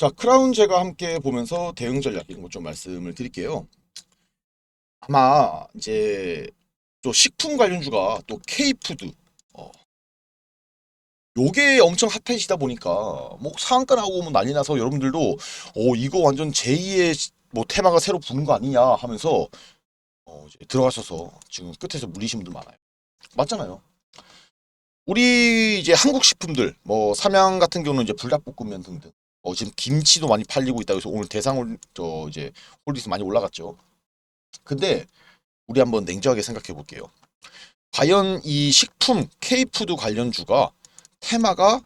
자, 크라운 제가 함께 보면서 대응 전략 이런 거좀 말씀을 드릴게요. 아마 이제 또 식품 관련주가 또 K푸드 어, 요게 엄청 핫해지다 보니까 뭐 상한가 나오고 뭐 난리 나서 여러분들도 어 이거 완전 제2의 뭐 테마가 새로 부는 거 아니냐 하면서 어 들어가셔서 지금 끝에서 물리신 분들 많아요. 맞잖아요. 우리 이제 한국 식품들 뭐 삼양 같은 경우는 이제 불닭볶음면 등등 어 지금 김치도 많이 팔리고 있다 그래서 오늘 대상홀 저 이제 홀리스 많이 올라갔죠. 근데 우리 한번 냉정하게 생각해 볼게요. 과연 이 식품 K푸드 관련주가 테마가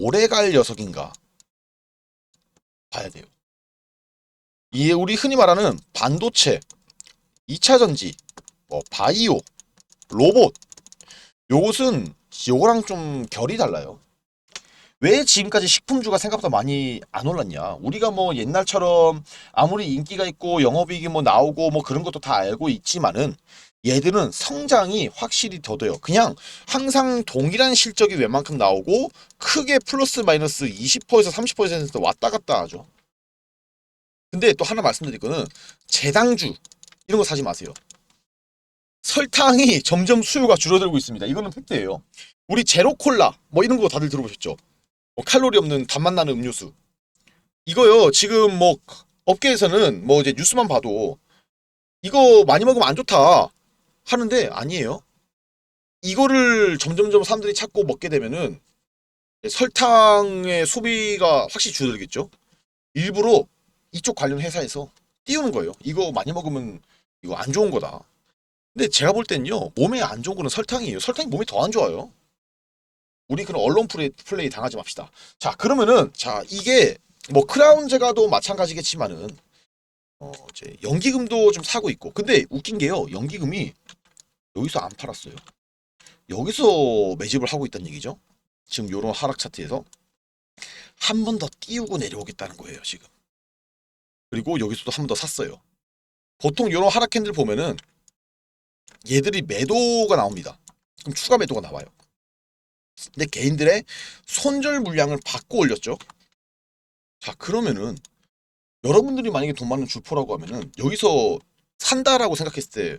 오래 갈 녀석인가 봐야 돼요. 이게 우리 흔히 말하는 반도체, 2차 전지, 뭐 바이오, 로봇 요것은 요거랑 좀 결이 달라요. 왜 지금까지 식품주가 생각보다 많이 안 올랐냐? 우리가 뭐 옛날처럼 아무리 인기가 있고 영업이익이 뭐 나오고 뭐 그런 것도 다 알고 있지만은 얘들은 성장이 확실히 더뎌요. 그냥 항상 동일한 실적이 웬만큼 나오고 크게 플러스 마이너스 20%에서 30% 왔다 갔다 하죠. 근데 또 하나 말씀드릴 거는 재당주 이런 거 사지 마세요. 설탕이 점점 수요가 줄어들고 있습니다. 이거는 팩트예요. 우리 제로 콜라 뭐 이런 거 다들 들어보셨죠? 뭐 칼로리 없는 단맛 나는 음료수. 이거요. 지금 뭐 업계에서는 뭐 이제 뉴스만 봐도 이거 많이 먹으면 안 좋다 하는데 아니에요. 이거를 점점점 사람들이 찾고 먹게 되면은 설탕의 소비가 확실히 줄어들겠죠. 일부러 이쪽 관련 회사에서 띄우는 거예요. 이거 많이 먹으면 이거 안 좋은 거다. 근데 제가 볼 때는요 몸에 안 좋은 거는 설탕이에요. 설탕이 몸에 더 안 좋아요. 우리 그런 언론 플레이, 플레이 당하지 맙시다. 자 그러면은 자 이게 뭐 크라운 제가도 마찬가지겠지만은 어 이제 연기금도 좀 사고 있고 근데 웃긴 게요 연기금이 여기서 안 팔았어요. 여기서 매집을 하고 있다는 얘기죠. 지금 요런 하락 차트에서 한 번 더 띄우고 내려오겠다는 거예요 지금. 그리고 여기서도 한 번 더 샀어요. 보통 요런 하락 캔들 보면은 얘들이 매도가 나옵니다. 그럼 추가 매도가 나와요. 근데 개인들의 손절 물량을 받고 올렸죠. 자 그러면은 여러분들이 만약에 돈 많은 주포라고 하면은 여기서 산다라고 생각했을 때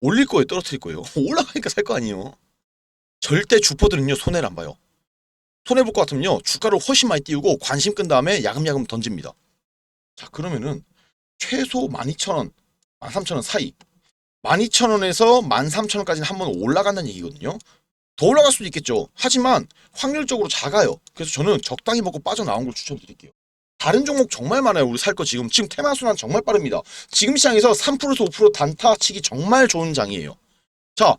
올릴 거예요, 떨어뜨릴 거예요. 올라가니까 살 거 아니에요. 절대 주포들은요 손해를 안 봐요. 손해 볼 것 같으면요 주가를 훨씬 많이 띄우고 관심 끈 다음에 야금야금 던집니다. 자 그러면은 최소 12,000원, 13,000원 사이 12,000원에서 13,000원까지는 한 번 올라간다는 얘기거든요. 더 올라갈 수도 있겠죠. 하지만 확률적으로 작아요. 그래서 저는 적당히 먹고 빠져나온 걸 추천드릴게요. 다른 종목 정말 많아요. 우리 살 거 지금 지금 테마 순환 정말 빠릅니다. 지금 시장에서 3%에서 5% 단타 치기 정말 좋은 장이에요. 자,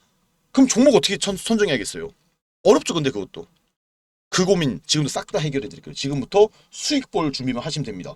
그럼 종목 어떻게 선, 선정해야겠어요? 어렵죠, 근데 그것도. 그 고민 지금도 싹 다 해결해 드릴게요. 지금부터 수익 볼 준비만 하시면 됩니다.